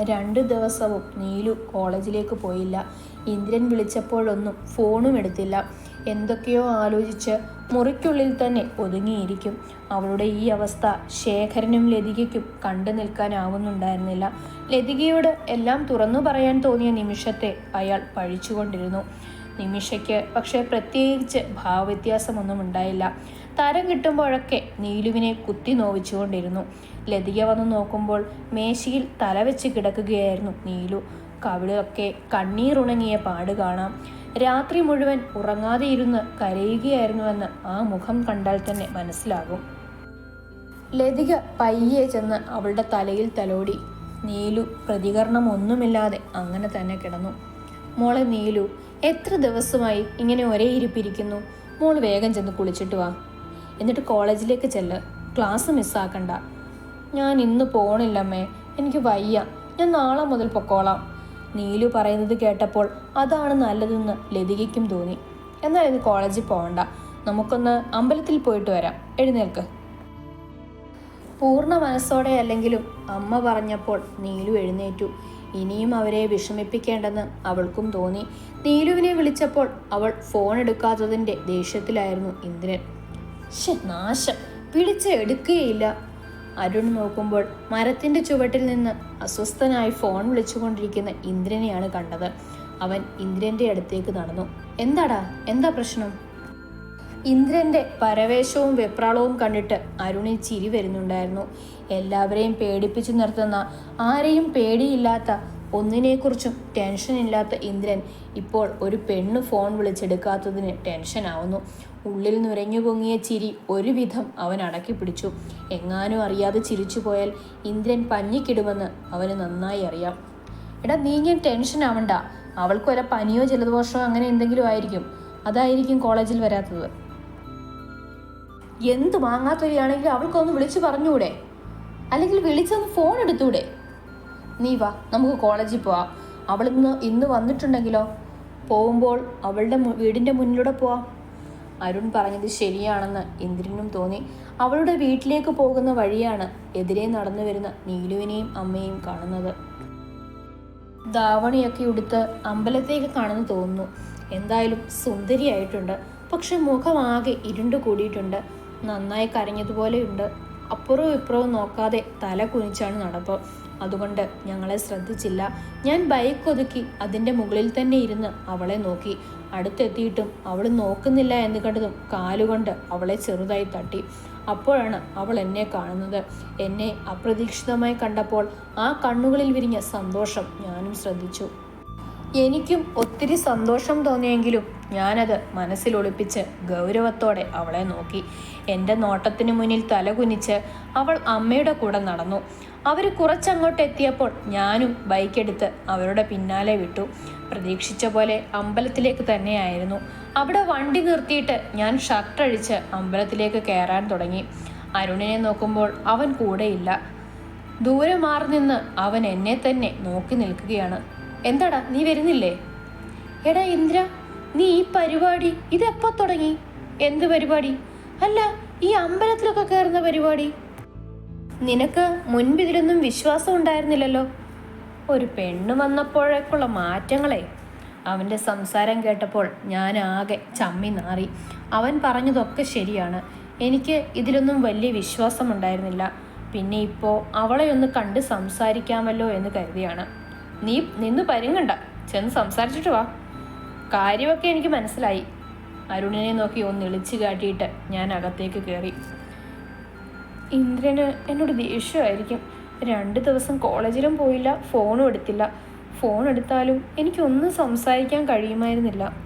രണ്ട് ദിവസവും നീലു കോളേജിലേക്ക് പോയില്ല. ഇന്ദ്രൻ വിളിച്ചപ്പോഴൊന്നും ഫോണും എടുത്തില്ല. എന്തൊക്കെയോ ആലോചിച്ച് മുറിക്കുള്ളിൽ തന്നെ ഒതുങ്ങിയിരിക്കും. അവളുടെ ഈ അവസ്ഥ ശേഖരനും ലതികയ്ക്കും കണ്ടു നിൽക്കാനാവുന്നുണ്ടായിരുന്നില്ല. ലതികയോട് എല്ലാം തുറന്നു പറയാൻ തോന്നിയ നിമിഷത്തെ അയാൾ പഴിച്ചുകൊണ്ടിരുന്നു. നിമിഷയ്ക്ക് പക്ഷേ പ്രത്യേകിച്ച് ഭാവവ്യത്യാസമൊന്നും ഉണ്ടായില്ല. തരം കിട്ടുമ്പോഴൊക്കെ നീലുവിനെ കുത്തി നോവിച്ചുകൊണ്ടിരുന്നു. ലതിക വന്ന് നോക്കുമ്പോൾ മേശയിൽ തലവെച്ച് കിടക്കുകയായിരുന്നു നീലു. കവിളൊക്കെ കണ്ണീറുണങ്ങിയ പാട് കാണാം. രാത്രി മുഴുവൻ ഉറങ്ങാതെ ഇരുന്ന് കരയുകയായിരുന്നുവെന്ന് ആ മുഖം കണ്ടാൽ തന്നെ മനസ്സിലാകും. ലതിക പയ്യെ ചെന്ന് അവളുടെ തലയിൽ തലോടി. നീലു പ്രതികരണം ഒന്നുമില്ലാതെ അങ്ങനെ തന്നെ കിടന്നു. മോളെ നീലു എത്ര ദിവസമായി ഇങ്ങനെ ഒരേ ഇരിപ്പിരിക്കുന്നു? മോൾ വേഗം ചെന്ന് കുളിച്ചിട്ട് വാ. എന്നിട്ട് കോളേജിലേക്ക് ചെല്ല്. ക്ലാസ് മിസ്സാക്കണ്ട ഞാൻ ഇന്ന് പോണില്ലമ്മേ. എനിക്ക് വയ്യ. ഞാൻ നാളെ മുതൽ പൊക്കോളാം. നീലു പറയുന്നത് കേട്ടപ്പോൾ അതാണ് നല്ലതെന്ന് ലതികയ്ക്കും തോന്നി. എന്നാൽ ഇത് കോളേജിൽ പോകണ്ട നമുക്കൊന്ന് അമ്പലത്തിൽ പോയിട്ട് വരാം. എഴുന്നേൽക്ക്. പൂർണ മനസ്സോടെ അല്ലെങ്കിലും അമ്മ പറഞ്ഞപ്പോൾ നീലു എഴുന്നേറ്റു. ഇനിയും അവരെ വിഷമിപ്പിക്കേണ്ടെന്ന് അവൾക്കും തോന്നി. നീലുവിനെ വിളിച്ചപ്പോൾ അവൾ ഫോൺ എടുക്കാത്തതിന്റെ ദേഷ്യത്തിലായിരുന്നു ഇന്ദ്രൻ. ശ നാശം. പിടിച്ച എടുക്കുകയില്ല. അരുൺ നോക്കുമ്പോൾ മരത്തിന്റെ ചുവട്ടിൽ നിന്ന് അസ്വസ്ഥനായി ഫോൺ വിളിച്ചുകൊണ്ടിരിക്കുന്ന ഇന്ദ്രനെയാണ് കണ്ടത്. അവൻ ഇന്ദ്രന്റെ അടുത്തേക്ക് നടന്നു. എന്താടാ? എന്താ പ്രശ്നം? ഇന്ദ്രന്റെ പരവേശവും വെപ്രാളവും കണ്ടിട്ട് അരുണി ചിരി വരുന്നുണ്ടായിരുന്നു. എല്ലാവരെയും പേടിപ്പിച്ചു നിർത്തുന്ന ആരെയും പേടിയില്ലാത്ത ഒന്നിനെക്കുറിച്ചും ടെൻഷൻ ഇല്ലാത്ത ഇന്ദ്രൻ ഇപ്പോൾ ഒരു പെണ്ണ് ഫോൺ വിളിച്ചെടുക്കാത്തതിന് ടെൻഷനാവുന്നു. ഉള്ളിൽ നുരഞ്ഞു പൊങ്ങിയ ചിരി ഒരുവിധം അവൻ അടക്കി പിടിച്ചു. എങ്ങാനും അറിയാതെ ചിരിച്ചു പോയാൽ ഇന്ദ്രൻ പഞ്ഞിക്കിടുമെന്ന് അവന് നന്നായി അറിയാം. എടാ നീ ഞാൻ ടെൻഷൻ ആവണ്ട. അവൾക്ക് പനിയോ ജലദോഷമോ അങ്ങനെ എന്തെങ്കിലും ആയിരിക്കും. അതായിരിക്കും കോളേജിൽ വരാത്തത്. എന്ത് വാങ്ങാത്തവരെയാണെങ്കിലും അവൾക്കൊന്ന് വിളിച്ചു പറഞ്ഞൂടെ അല്ലെങ്കിൽ വിളിച്ചൊന്ന് ഫോൺ എടുത്തൂടെ? നീ വാ നമുക്ക് കോളേജിൽ പോവാം. അവൾ ഇന്ന് വന്നിട്ടുണ്ടെങ്കിലോ? പോകുമ്പോൾ അവളുടെ വീടിന്റെ മുന്നിലൂടെ പോവാം. അരുൺ പറഞ്ഞത് ശരിയാണെന്ന് ഇന്ദ്രനും തോന്നി. അവളുടെ വീട്ടിലേക്ക് പോകുന്ന വഴിയാണ് എതിരെ നടന്നു വരുന്ന നീലുവിനെയും അമ്മയും കാണുന്നത്. ധാവണിയൊക്കെ ഉടുത്ത് അമ്പലത്തേക്ക് കാണുന്നു തോന്നുന്നു. എന്തായാലും സുന്ദരിയായിട്ടുണ്ട്. പക്ഷെ മുഖമാകെ ഇരുണ്ടു കൂടിയിട്ടുണ്ട്. നന്നായി കരഞ്ഞതുപോലെയുണ്ട്. അപ്പുറവും ഇപ്പുറവും നോക്കാതെ തല കുനിച്ചാണ് നടപ്പ്. അതുകൊണ്ട് ഞങ്ങളെ ശ്രദ്ധിച്ചില്ല. ഞാൻ ബൈക്ക് ഒതുക്കി അതിന്റെ മുകളിൽ തന്നെ ഇരുന്ന് അവളെ നോക്കി. അടുത്തെത്തിയിട്ടും അവൾ നോക്കുന്നില്ല എന്ന് കണ്ടതും കാലുകൊണ്ട് അവളെ ചെറുതായി തട്ടി. അപ്പോഴാണ് അവൾ എന്നെ കാണുന്നത്. എന്നെ അപ്രതീക്ഷിതമായി കണ്ടപ്പോൾ ആ കണ്ണുകളിൽ വിരിഞ്ഞ സന്തോഷം ഞാനും ശ്രദ്ധിച്ചു. എനിക്കും ഒത്തിരി സന്തോഷം തോന്നിയെങ്കിലും ഞാനത് മനസ്സിൽ ഒളിപ്പിച്ച് ഗൗരവത്തോടെ അവളെ നോക്കി. എന്റെ നോട്ടത്തിന് മുന്നിൽ തലകുനിച്ച് അവൾ അമ്മയുടെ കൂടെ നടന്നു. അവർ കുറച്ചങ്ങോട്ട് എത്തിയപ്പോൾ ഞാനും ബൈക്കെടുത്ത് അവരുടെ പിന്നാലെ വിട്ടു. പ്രതീക്ഷിച്ച പോലെ അമ്പലത്തിലേക്ക് തന്നെയായിരുന്നു. അവിടെ വണ്ടി നിർത്തിയിട്ട് ഞാൻ ഷർട്ട് അഴിച്ച് അമ്പലത്തിലേക്ക് കയറാൻ തുടങ്ങി. അരുണിനെ നോക്കുമ്പോൾ അവൻ കൂടെയില്ല. ദൂരെ മാറി നിന്ന് അവൻ എന്നെ തന്നെ നോക്കി നിൽക്കുകയാണ്. എന്താടാ നീ വരുന്നില്ലേ? എടാ ഇന്ദ്ര നീ ഈ പരിപാടി ഇതെപ്പോ തുടങ്ങി? എന്ത് പരിപാടി? അല്ല ഈ അമ്പലത്തിലൊക്കെ കയറുന്ന പരിപാടി. നിനക്ക് മുൻപ് ഇതിലൊന്നും വിശ്വാസം ഉണ്ടായിരുന്നില്ലല്ലോ? ഒരു പെണ്ണ് വന്നപ്പോഴേക്കുള്ള മാറ്റങ്ങളെ. അവന്റെ സംസാരം കേട്ടപ്പോൾ ഞാൻ ആകെ ചമ്മി നാറി. അവൻ പറഞ്ഞതൊക്കെ ശരിയാണ്. എനിക്ക് ഇതിലൊന്നും വലിയ വിശ്വാസം ഉണ്ടായിരുന്നില്ല. പിന്നെ ഇപ്പോൾ അവളെ ഒന്ന് കണ്ട് സംസാരിക്കാമല്ലോ എന്ന് കരുതിയാണ്. നീ നിന്ന് പരുങ്ങണ്ട. ചെന്ന് സംസാരിച്ചിട്ട് വാ. കാര്യമൊക്കെ എനിക്ക് മനസ്സിലായി. അരുണിനെ നോക്കി ഒന്ന് ഇളിച്ചു കാട്ടിയിട്ട് ഞാൻ അകത്തേക്ക് കയറി ഇന്ദ്രന് എന്നോട് ദേഷ്യമായിരിക്കും. രണ്ട് ദിവസം കോളേജിലും പോയില്ല ഫോണും എടുത്തില്ല. ഫോൺ എടുത്താലും എനിക്കൊന്നും സംസാരിക്കാൻ കഴിയുമായിരുന്നില്ല.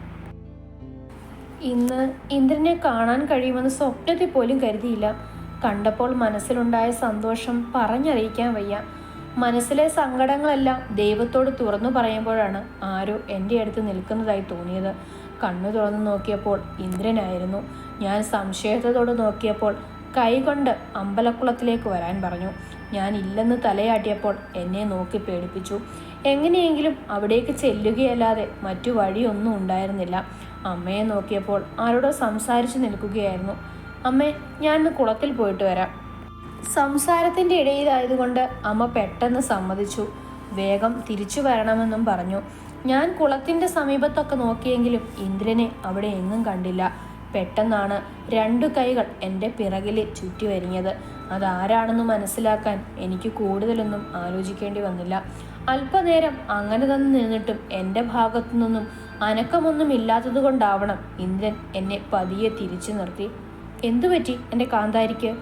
ഇന്ന് ഇന്ദ്രനെ കാണാൻ കഴിയുമെന്ന് സ്വപ്നത്തിൽ പോലും കരുതിയില്ല. കണ്ടപ്പോൾ മനസ്സിലുണ്ടായ സന്തോഷം പറഞ്ഞറിയിക്കാൻ വയ്യ. മനസ്സിലെ സങ്കടങ്ങളെല്ലാം ദൈവത്തോട് തുറന്നു പറയുമ്പോഴാണ് ആരോ എന്റെ അടുത്ത് നിൽക്കുന്നതായി തോന്നിയത്. കണ്ണു തുറന്നു നോക്കിയപ്പോൾ ഇന്ദ്രനായിരുന്നു. ഞാൻ സംശയത്തോട് നോക്കിയപ്പോൾ കൈകൊണ്ട് അമ്പലക്കുളത്തിലേക്ക് വരാൻ പറഞ്ഞു. ഞാൻ ഇല്ലെന്ന് തലയാട്ടിയപ്പോൾ എന്നെ നോക്കി പേടിപ്പിച്ചു. എങ്ങനെയെങ്കിലും അവിടേക്ക് ചെല്ലുകയല്ലാതെ മറ്റു വഴിയൊന്നും ഉണ്ടായിരുന്നില്ല. അമ്മയെ നോക്കിയപ്പോൾ ആരോടോ സംസാരിച്ചു നിൽക്കുകയായിരുന്നു. അമ്മേ ഞാൻ കുളത്തിൽ പോയിട്ട് വരാം. സംസാരത്തിന്റെ ഇടയിലായതുകൊണ്ട് അമ്മ പെട്ടെന്ന് സമ്മതിച്ചു. വേഗം തിരിച്ചു വരണമെന്നും പറഞ്ഞു. ഞാൻ കുളത്തിന്റെ സമീപത്തൊക്കെ നോക്കിയെങ്കിലും ഇന്ദ്രനെ അവിടെ എങ്ങും കണ്ടില്ല. പെട്ടെന്നാണ് രണ്ടു കൈകൾ എന്റെ പിറകിൽ ചുറ്റി വരിഞ്ഞത്. അതാരാണെന്ന് മനസ്സിലാക്കാൻ എനിക്ക് കൂടുതലൊന്നും ആലോചിക്കേണ്ടി വന്നില്ല. അല്പനേരം അങ്ങനെ തന്നെ നിന്നിട്ടും എന്റെ ഭാഗത്തു നിന്നും അനക്കമൊന്നും ഇല്ലാത്തത് കൊണ്ടാവണം ഇന്ദ്രൻ എന്നെ പതിയെ തിരിച്ചു നിർത്തി. എന്തു പറ്റി എന്റെ കാന്താരിക്ക്?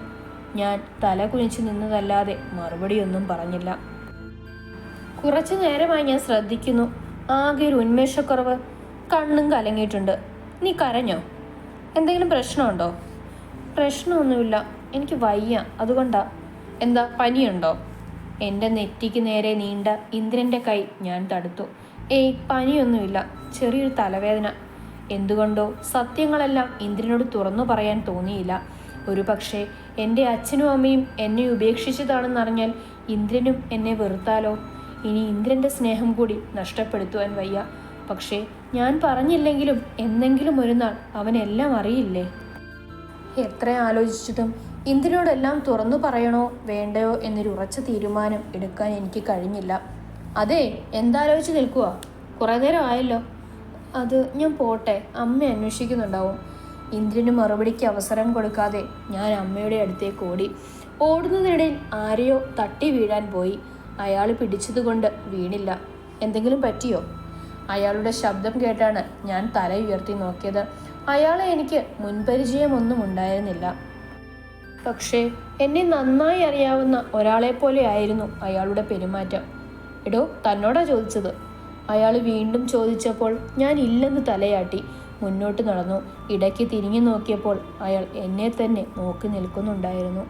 ഞാൻ തല കുനിച്ചു നിന്നതല്ലാതെ മറുപടിയൊന്നും പറഞ്ഞില്ല. കുറച്ചു നേരമായി ഞാൻ ശ്രദ്ധിക്കുന്നു. ആകെ ഒരു ഉന്മേഷക്കുറവ്. കണ്ണും കലങ്ങിയിട്ടുണ്ട്. നീ കരഞ്ഞോ? എന്തെങ്കിലും പ്രശ്നമുണ്ടോ? പ്രശ്നമൊന്നുമില്ല. എനിക്ക് വയ്യ. അതുകൊണ്ടാ. എന്താ പനിയുണ്ടോ? എന്റെ നെറ്റിക്ക് നേരെ നീണ്ട ഇന്ദ്രന്റെ കൈ ഞാൻ തടുത്തു. ഏയ് പനിയൊന്നുമില്ല. ചെറിയൊരു തലവേദന. എന്തുകൊണ്ടോ സത്യങ്ങളെല്ലാം ഇന്ദ്രനോട് തുറന്നു പറയാൻ തോന്നിയില്ല. ഒരു പക്ഷേ എന്റെ അച്ഛനും അമ്മയും എന്നെ ഉപേക്ഷിച്ചതാണെന്നറിഞ്ഞാൽ ഇന്ദ്രനും എന്നെ വെറുത്താലോ? ഇനി ഇന്ദ്രന്റെ സ്നേഹം കൂടി നഷ്ടപ്പെടുത്തുവാൻ വയ്യ. പക്ഷേ ഞാൻ പറഞ്ഞില്ലെങ്കിലും എന്നെങ്കിലും ഒരു നാൾ അവനെല്ലാം അറിയില്ലേ? എത്ര ആലോചിച്ചിട്ടും ഇന്ദ്രനോടെല്ലാം തുറന്നു പറയണോ വേണ്ടയോ എന്നൊരു ഉറച്ച തീരുമാനം എടുക്കാൻ എനിക്ക് കഴിഞ്ഞില്ല. അതെ എന്താലോചിച്ച് നിൽക്കുക കുറേ നേരം ആയല്ലോ. അത് ഞാൻ പോട്ടെ അമ്മ അന്വേഷിക്കുന്നുണ്ടാവും. ഇന്ദ്രന് മറുപടിക്ക് അവസരം കൊടുക്കാതെ ഞാൻ അമ്മയുടെ അടുത്തേക്ക് ഓടി. ഓടുന്നതിനിടയിൽ ആരെയോ തട്ടി വീഴാൻ പോയി. അയാൾ പിടിച്ചതുകൊണ്ട് വീണില്ല. എന്തെങ്കിലും പറ്റിയോ? അയാളുടെ ശബ്ദം കേട്ടാണ് ഞാൻ തല ഉയർത്തി നോക്കിയത്. അയാളെ എനിക്ക് മുൻപരിചയമൊന്നും ഉണ്ടായിരുന്നില്ല പക്ഷേ എന്നെ നന്നായി അറിയാവുന്ന ഒരാളെ പോലെ ആയിരുന്നു അയാളുടെ പെരുമാറ്റം. എടോ തന്നോടാ ചോദിച്ചത്. അയാൾ വീണ്ടും ചോദിച്ചപ്പോൾ ഞാൻ ഇല്ലെന്ന് തലയാട്ടി മുന്നോട്ട് നടന്നു. ഇടയ്ക്ക് തിരിഞ്ഞു നോക്കിയപ്പോൾ അയാൾ എന്നെ തന്നെ നോക്കി നിൽക്കുന്നുണ്ടായിരുന്നു.